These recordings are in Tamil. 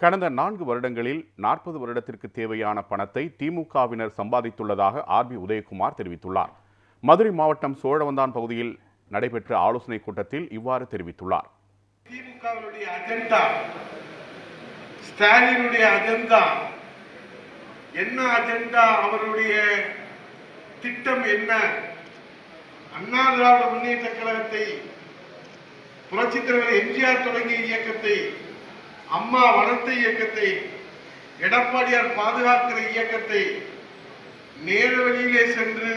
கடந்த நான்கு வருடங்களில் நாற்பது வருடத்திற்கு தேவையான பணத்தை திமுகவினர் சம்பாதித்துள்ளதாக ஆர் பி உதயகுமார் தெரிவித்துள்ளார். மதுரை மாவட்டம் சோழவந்தான் பகுதியில் நடைபெற்ற ஆலோசனைக் கூட்டத்தில் இவ்வாறு தெரிவித்துள்ளார். திமுகவினுடைய அஜெண்டா ஸ்டாலினுடைய அஜெண்டா என்ன அஜெண்டா அவருடைய திட்டம் என்ன அண்ணா திராவிட முன்னேற்ற கழகத்தை புரட்சித் தலைவர் எம்ஜிஆர் தொடங்கிய இயக்கத்தை அம்மா வளர்த்த இயக்கத்தை எடப்பாடியார் பாதுகாக்கிற இயக்கத்தை நேர வழியிலே சென்று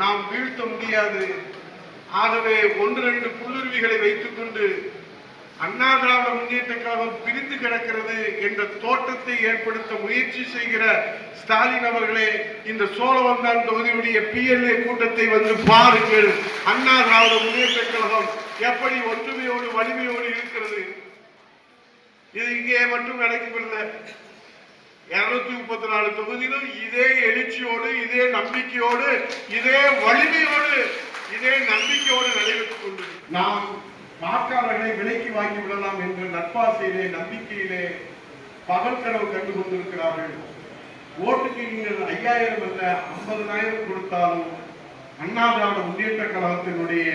நாம் வீழ்த்த முடியாது. ஆகவே ஒன்று ரெண்டு புல்லுருவிகளை வைத்துக் கொண்டு அண்ணா திராவிட முன்னேற்ற கழகம் பிரிந்து கிடக்கிறது என்ற தோட்டத்தை ஏற்படுத்த முயற்சி செய்கிற ஸ்டாலின் அவர்களே இந்த சோழவந்தான் தொகுதியுடைய பிஎல்ஏ கூட்டத்தை வந்து பாருங்கள். அண்ணா திராவிட முன்னேற்ற கழகம் எப்படி ஒற்றுமையோடு வலிமையோடு இருக்கிறது இது இங்கே மட்டும் நடக்கவில்லை இருநூத்தி முப்பத்தி நாலு தொகுதியிலும் இதே எழுச்சியோடு இதே நம்பிக்கையோடு இதே வலிமையோடு இதே நம்பிக்கையோடு நடைபெற்றுக் கொண்டு நாம் வாக்காளர்களை விலைக்கு வாங்கி விடலாம் என்ற நட்பாசையிலே நம்பிக்கையிலே பகல் கனவு கண்டு கொண்டிருக்கிறார்கள் ஓட்டுக்கு நீங்கள் ஐயாயிரம் அல்ல ஐம்பதனாயிரம் கொடுத்தாலும் அண்ணா திராவிட முன்னேற்ற கழகத்தினுடைய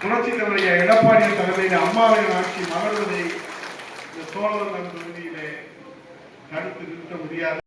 புரட்சி தலைவர் எடப்பாடி தலைமையில் அம்மாவின் ஆட்சி மலர்வதை இந்த சோழவந்தான் தொகுதியிலே தடுத்து நிறுத்த முடியாது.